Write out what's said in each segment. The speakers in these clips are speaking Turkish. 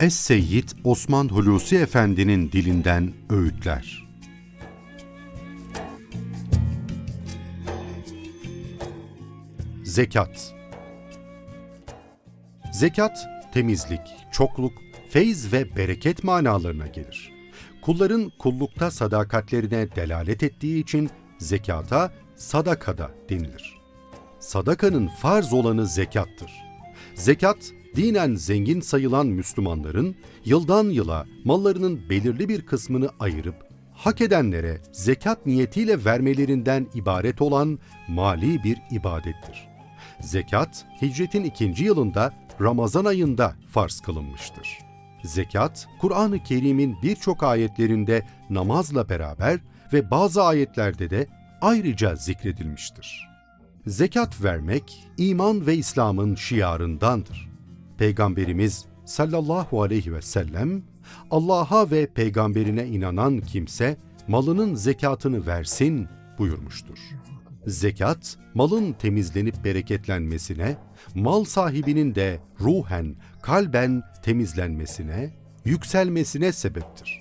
Es-Seyyid Osman Hulusi Efendi'nin dilinden öğütler. Zekat Zekat, temizlik, çokluk, feyz ve bereket manalarına gelir. Kulların kullukta sadakatlerine delalet ettiği için zekata sadakada denilir. Sadakanın farz olanı zekattır. Zekat, dinen zengin sayılan Müslümanların yıldan yıla mallarının belirli bir kısmını ayırıp hak edenlere zekat niyetiyle vermelerinden ibaret olan mali bir ibadettir. Zekat, hicretin ikinci yılında Ramazan ayında farz kılınmıştır. Zekat, Kur'an-ı Kerim'in birçok ayetlerinde namazla beraber ve bazı ayetlerde de ayrıca zikredilmiştir. Zekat vermek, iman ve İslam'ın şiarındandır. Peygamberimiz sallallahu aleyhi ve sellem, Allah'a ve peygamberine inanan kimse malının zekatını versin buyurmuştur. Zekat, malın temizlenip bereketlenmesine, mal sahibinin de ruhen, kalben temizlenmesine, yükselmesine sebeptir.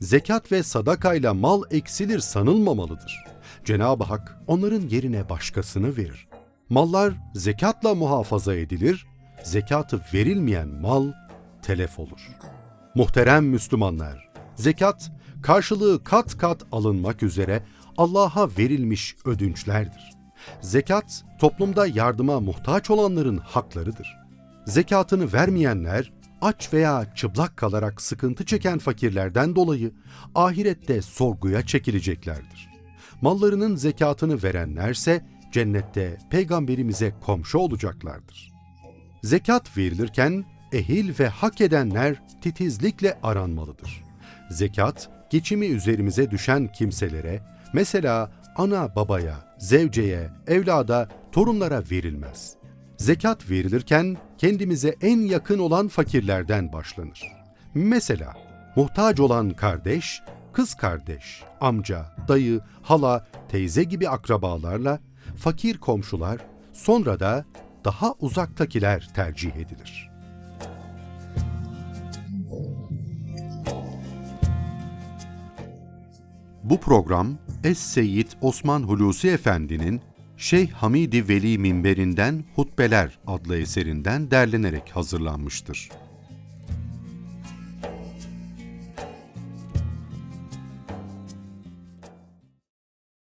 Zekat ve sadakayla mal eksilir sanılmamalıdır. Cenab-ı Hak onların yerine başkasını verir. Mallar zekatla muhafaza edilir, zekatı verilmeyen mal telef olur. Muhterem Müslümanlar, zekat karşılığı kat kat alınmak üzere Allah'a verilmiş ödünçlerdir. Zekat, toplumda yardıma muhtaç olanların haklarıdır. Zekatını vermeyenler, aç veya çıplak kalarak sıkıntı çeken fakirlerden dolayı ahirette sorguya çekileceklerdir. Mallarının zekatını verenlerse cennette peygamberimize komşu olacaklardır. Zekat verilirken ehil ve hak edenler titizlikle aranmalıdır. Zekat, geçimi üzerimize düşen kimselere, mesela ana babaya, zevceye, evlada, torunlara verilmez. Zekat verilirken kendimize en yakın olan fakirlerden başlanır. Mesela muhtaç olan kardeş, kız kardeş, amca, dayı, hala, teyze gibi akrabalarla fakir komşular, sonra da daha uzaktakiler tercih edilir. Bu program Es-Seyyid Osman Hulusi Efendi'nin Şeyh Hamidi Veli Minberinden Hutbeler adlı eserinden derlenerek hazırlanmıştır.